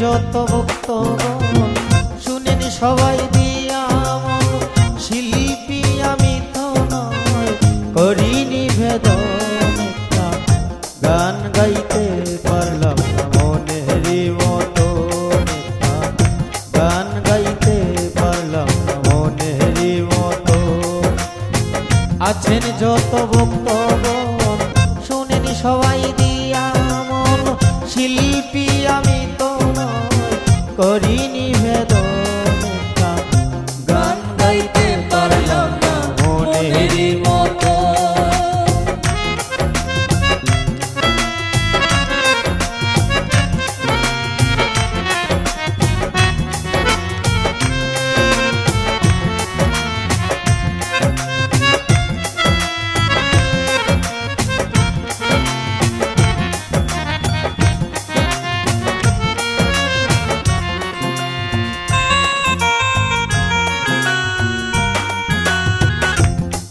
যত ভক্ত শুনেনি সবাই দিয়া শিল্পী আমি তো নয় করি নিভেদন গান গাইতে পারলাম আছেন যত করিনি ভেদন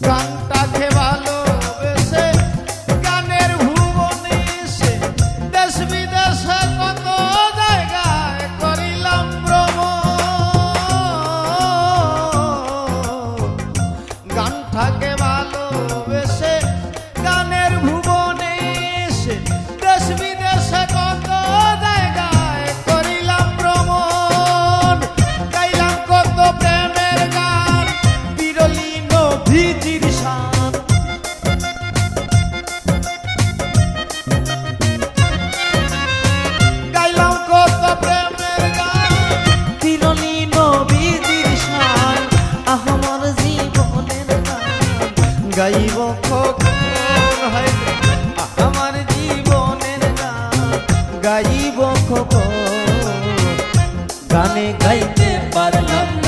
strong. গাইতে পারলাম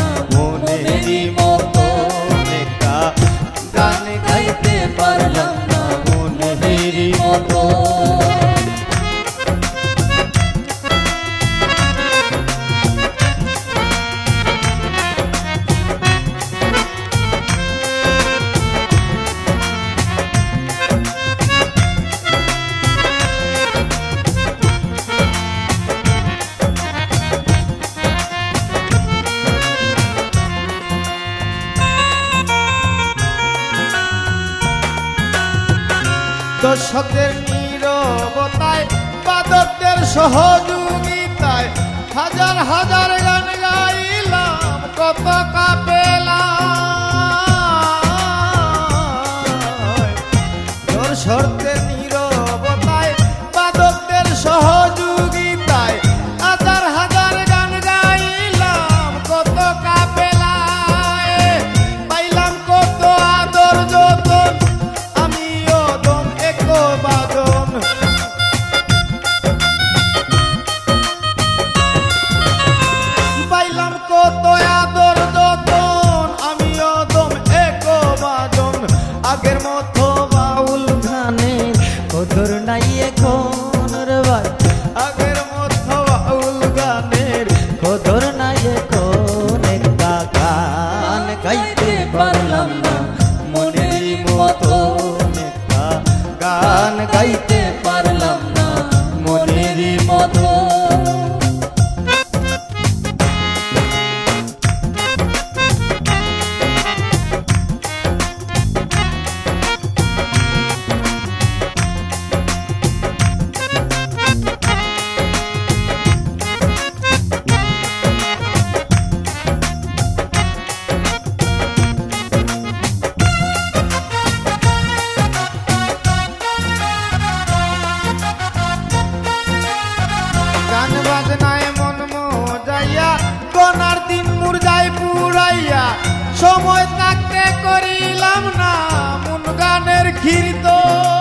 সতের নীরবতায় বাদকদের সহযোগিতায় হাজার হাজার গান গাইলাম কত কাপেলা দর্শক মতন রে ভাই আগের মতো বাউল গানের কদর কীর্তন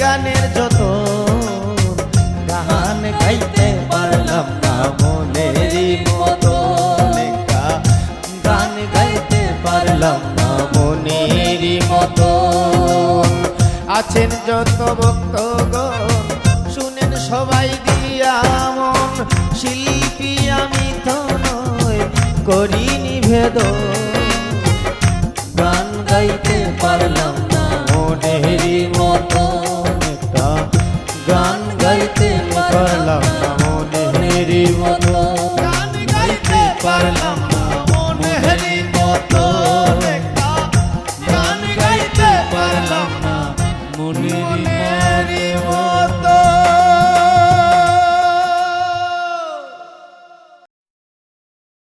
গানের যত গান গাইতে পারলাম না মনের মতো গান গাইতে পারলাম না মনের মতো। আছেন যত ভক্ত শুনেন সবাই দিয়া শিল্পী আমি তো নয় করিনি ভেদ। গান গাইতে পারলাম না মনেরই